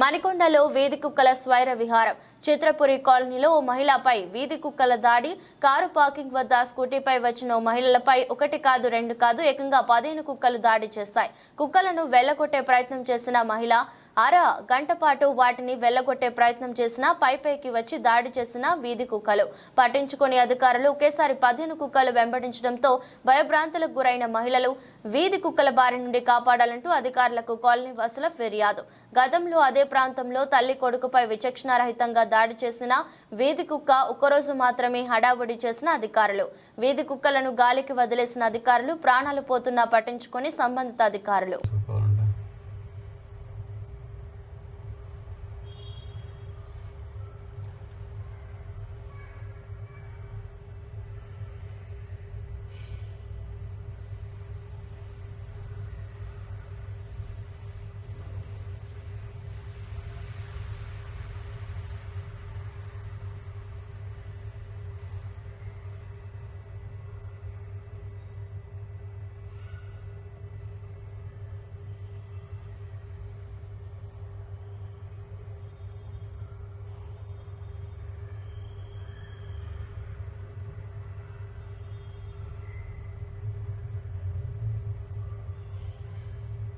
మణికొండలో వీధి కుక్కల స్వైర విహారం. చిత్రపురి కాలనీలో ఓ మహిళపై వీధి కుక్కల దాడి. కారు పార్కింగ్ వద్ద స్కూటీపై వచ్చిన ఓ మహిళలపై ఒకటి కాదు రెండు కాదు ఏకంగా పదిహేను కుక్కలు దాడి చేస్తాయి కుక్కలను వెళ్ళగొట్టే ప్రయత్నం చేసిన మహిళ అర గంట పాటు వాటిని వెళ్ళగొట్టే ప్రయత్నం చేసినా పైపైకి వచ్చి దాడి చేసిన వీధి కుక్కలు. పట్టించుకుని అధికారులు ఒకేసారి పదిహేను కుక్కలు వెంబడించడంతో భయభ్రాంతులకు గురైన మహిళలు వీధి కుక్కల బారి నుండి కాపాడాలంటూ అధికారులకు కాలనీ వాసుల ఫిర్యాదు. గతంలో అదే ప్రాంతంలో తల్లి కొడుకుపై విచక్షణారహితంగా దాడి చేసిన వీధి కుక్క ఒక్కరోజు మాత్రమే హడావుడి చేసిన అధికారులు. వీధి కుక్కలను గాలికి వదిలేసిన అధికారులు ప్రాణాలు పోతున్నా పట్టించుకొని సంబంధిత అధికారులు.